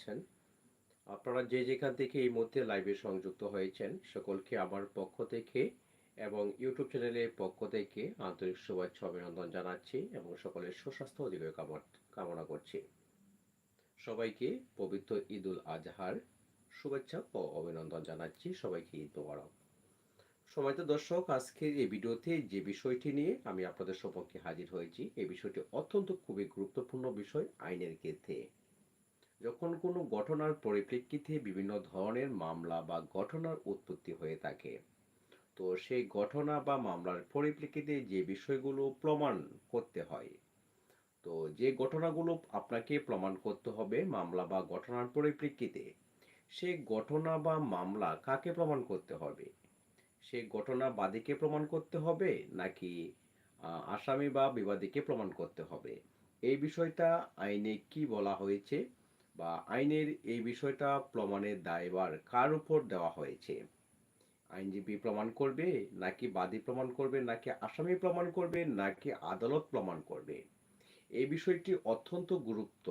আছেন। আপনারা যে যেখান থেকে এই মুহূর্তে লাইভে সংযুক্ত হয়েছেন, সকলকে আমার পক্ষ থেকে এবং ইউটিউব চ্যানেলের পক্ষ থেকে আন্তরিক শুভেচ্ছা অভিনন্দন জানাচ্ছি এবং সকলের সুস্বাস্থ্য দীর্ঘ কামনা করছি। সবাইকে পবিত্র ঈদুল আজহার শুভেচ্ছা ও অভিনন্দন জানাচ্ছি। সবাইকে ঈদ মোবারক। সময়ত দর্শক, আজকের এই ভিডিওতে যে বিষয়টি নিয়ে আমি আপনাদের সম্পর্কে হাজির হয়েছি, এই বিষয়টি অত্যন্ত খুবই গুরুত্বপূর্ণ বিষয় আইনের ক্ষেত্রে। যখন কোনো ঘটনার পরিপ্রেক্ষিতে বিভিন্ন ধরনের মামলা বা ঘটনার উৎপত্তি হয়ে থাকে, তো সেই ঘটনা বা মামলার পরিপ্রেক্ষিতে যে বিষয়গুলো প্রমাণ করতে হয়, তো যে ঘটনাগুলো আপনাকে প্রমাণ করতে হবে মামলা বা ঘটনার পরিপ্রেক্ষিতে সেই ঘটনা বা মামলা কাকে প্রমাণ করতে হবে? সেই ঘটনা বাদীকে প্রমাণ করতে হবে নাকি আসামি বা বিবাদীকে প্রমাণ করতে হবে? এই বিষয়টা আইনে কি বলা হয়েছে? বা আইনের এই বিষয়টা প্রমাণের দায়ভার কার উপর দেওয়া হয়েছে? আইনজীবী প্রমাণ করবে, নাকি বাদী প্রমাণ করবে, নাকি আসামি প্রমাণ করবে, নাকি আদালত প্রমাণ করবে? এই বিষয়টি অত্যন্ত গুরুত্ব।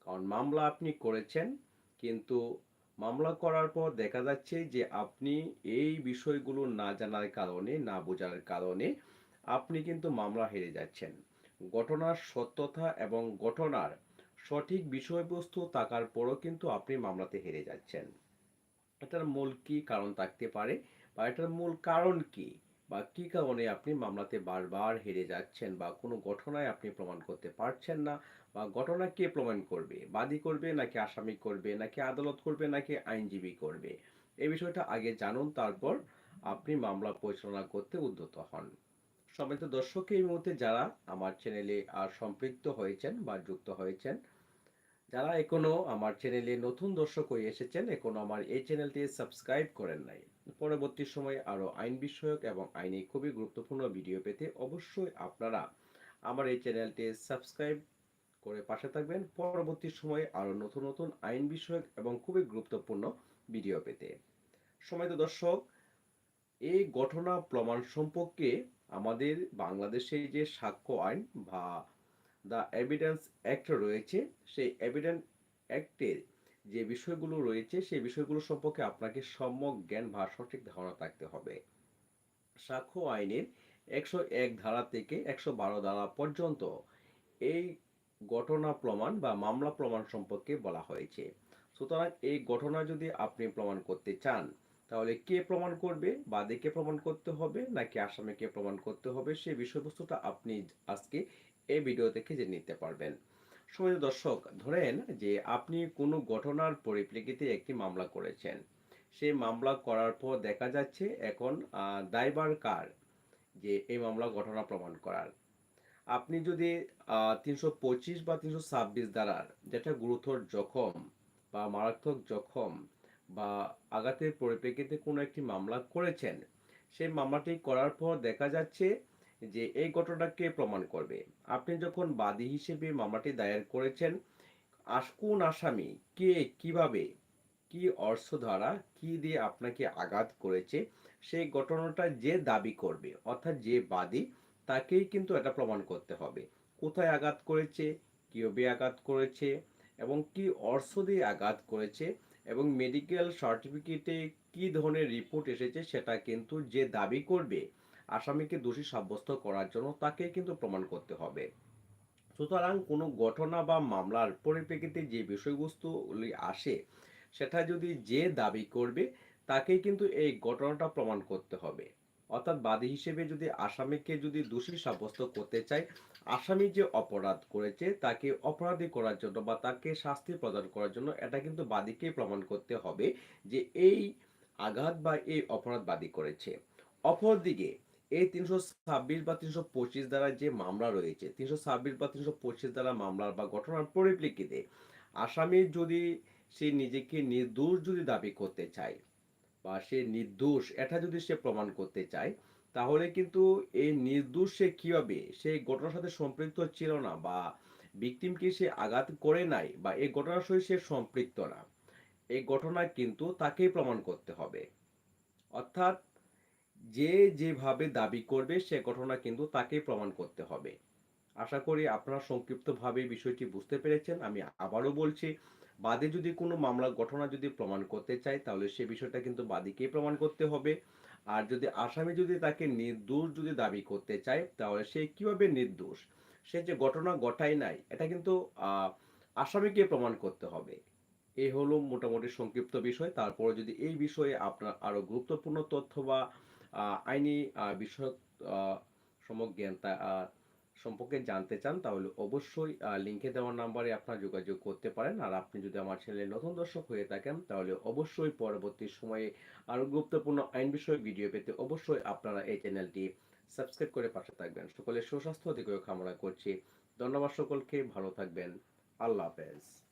কারণ মামলা আপনি করেছেন, কিন্তু মামলা করার পর দেখা যাচ্ছে যে আপনি এই বিষয়গুলো না জানার কারণে, না বোঝার কারণে আপনি কিন্তু মামলা হেরে যাচ্ছেন। ঘটনার সত্যতা এবং ঘটনার সঠিক বিষয়বস্তু থাকার পরও কিন্তু আপনি মামলাতে হেরে যাচ্ছেন। এটার মূল কি কারণ থাকতে পারে বা এটার মূল কারণ কি বা কি কারণে আপনি মামলাতে বারবার হেরে যাচ্ছেন বা কোনো ঘটনায় আপনি প্রমাণ করতে পারছেন না বা ঘটনা কে প্রমাণ করবে? বাদী করবে নাকি আসামি করবে? নাকি আদালত করবে নাকি আইনজীবী করবে? এই বিষয়টা আগে জানুন, তারপর আপনি মামলা পরিচালনা করতে উদ্যত হন। সবাই তো দর্শক, এই মুহূর্তে যারা আমার চ্যানেলে আর সম্পৃক্ত হয়েছেন বা যুক্ত হয়েছেন যারা এখনও আমার চ্যানেলে নতুন দর্শক হয়ে এসেছেন, এখনও আমার এই চ্যানেলটি সাবস্ক্রাইব করেন নাই। পরবর্তী সময়ে আরও আইন বিষয়ক এবং আইনি খুবই গুরুত্বপূর্ণ ভিডিও পেতে অবশ্যই আপনারা আমার এই চ্যানেলটি সাবস্ক্রাইব করে পাশে থাকবেন। পরবর্তী সময়ে আরও নতুন নতুন আইন বিষয়ক এবং খুবই গুরুত্বপূর্ণ ভিডিও পেতে। সময় তো দর্শক, এই ঘটনা প্রমাণ সম্পর্কে আমাদের বাংলাদেশে যে সাক্ষ্য আইন বা দ্য এভিডেন্স অ্যাক্ট রয়েছে, সেই এভিডেন্স অ্যাক্টের যে বিষয়গুলো রয়েছে, সেই বিষয়গুলো সম্পর্কে আপনাকে সম্যক জ্ঞান বা সঠিক ধারণা থাকতে হবে। সাক্ষ্য আইনের একশো এক ধারা থেকে একশো বারো ধারা পর্যন্ত এই ঘটনা প্রমাণ বা মামলা প্রমাণ সম্পর্কে বলা হয়েছে। সুতরাং এই ঘটনা যদি আপনি প্রমাণ করতে চান, তাহলে কে প্রমাণ করবে বাদীকে প্রমাণ করতে হবে, নাকি আসামিকে প্রমাণ করতে হবে, সেই বিষয়বস্তুটা আপনি আজকে এই ভিডিও থেকে জেনে নিতে পারবেন। সময় দর্শক ধরেন যে আপনি কোনো ঘটনার পরিপ্রেক্ষিতে একটি মামলা করেছেন। সেই মামলা করার পর দেখা যাচ্ছে এখন আহ, দায়ভার কার যে এই মামলা ঘটনা প্রমাণ করার। আপনি যদি তিনশো পঁচিশ বা তিনশো ছাব্বিশ দ্বারার যেটা গুরুতর জখম বা মারাত্মক জখম বা আঘাতের পরিপ্রেক্ষিতে কোনো একটি মামলা করেছেন সেই মামলাটি করার পর দেখা যাচ্ছে যে এই ঘটনাকে প্রমাণ করবে? আপনি যখন বাদী হিসেবে মামলাটি দায়ের করেছেন কোন আসামি কে, কীভাবে, কি অর্থ দ্বারা কি দিয়ে আপনাকে আঘাত করেছে, সেই ঘটনাটা যে দাবি করবে, অর্থাৎ যে বাদী, তাকেই কিন্তু এটা প্রমাণ করতে হবে। কোথায় আঘাত করেছে, কীভাবে আঘাত করেছে, এবং কি অর্থ দিয়ে আঘাত করেছে, এবং মেডিকেল সার্টিফিকেটে কি ধরনের রিপোর্ট এসেছে, সেটা কিন্তু যে দাবি করবে আসামিকে দোষী সাব্যস্ত করার জন্য তাকে কিন্তু প্রমাণ করতে হবে। সুতরাং কোনো ঘটনা বা মামলার পরিপ্রেক্ষিতে যে বিষয়বস্তুগুলি আসে, সেটা যদি যে দাবি করবে তাকেই কিন্তু এই ঘটনাটা প্রমাণ করতে হবে। অর্থাৎ বাদী হিসেবে যদি আসামিকে যদি দোষী সাব্যস্ত করতে চায়, আসামি যে অপরাধ করেছে, তাকে অপরাধী করার জন্য বা তাকে শাস্তি প্রদান করার জন্য এটা কিন্তু বাদীকে প্রমাণ করতে হবে যে এই আঘাত বা এই অপরাধ বাদী করেছে। অপরদিকে এই তিনশো ছাব্বিশ বা তিনশো পঁচিশ দ্বারা যে মামলা রয়েছে, তিনশো ছাব্বিশ বা তিনশো পঁচিশ দ্বারা মামলার বা ঘটনার পরিপ্রেক্ষিতে আসামি যদি সে নিজেকে নির্দোষ যদি দাবি করতে চায় বা সে নির্দোষ, এটা যদি সে প্রমাণ করতে চায়, তাহলে কিন্তু এই নির্দোষ সে কীভাবে? সেই ঘটনার সাথে সম্পৃক্ত ছিল না বা ভিকটিমকে সে আঘাত করে নাই বা এই ঘটনার সঙ্গে সে সম্পৃক্ত না, এই ঘটনা কিন্তু তাকেই প্রমাণ করতে হবে। অর্থাৎ যে যেভাবে দাবি করবে সে ঘটনা কিন্তু তাকেই প্রমাণ করতে হবে। আশা করি আপনারা সংক্ষিপ্তভাবে বিষয়টি বুঝতে পেরেছেন। আমি আবারও বলছি, বাদে যদি কোনো মামলা ঘটনা যদি প্রমাণ করতে চায়, তাহলে সে বিষয়টা কিন্তু বাদীকেই প্রমাণ করতে হবে। আর যদি আসামি যদি তাকে নির্দোষ যদি দাবি করতে চায়, তাহলে সে কীভাবে নির্দোষ? সে যে ঘটনা ঘটায় নাই, এটা কিন্তু আসামিকে প্রমাণ করতে হবে। এই হলো মোটামুটি সংক্ষিপ্ত বিষয়। তারপরে যদি এই বিষয়ে আপনার আরও গুরুত্বপূর্ণ তথ্য বা আইনি বিষয়ক আহ, সম্যক জ্ঞান সম্পর্কে জানতে চান তাহলে অবশ্যই লিঙ্কে দেওয়া নাম্বারে আপনার যোগাযোগ করতে পারেন। আর আপনি যদি আমার চ্যানেলে নতুন দর্শক হয়ে থাকেন তাহলে অবশ্যই পরবর্তী সময়ে আরও গুরুত্বপূর্ণ আইন বিষয়ক ভিডিও পেতে অবশ্যই আপনারা এই চ্যানেলটি সাবস্ক্রাইব করে পাশে থাকবেন। সকলের সুস্বাস্থ্য দিকেও কামনা করছি। ধন্যবাদ সকলকে ভালো থাকবেন। আল্লাহ হাফেজ।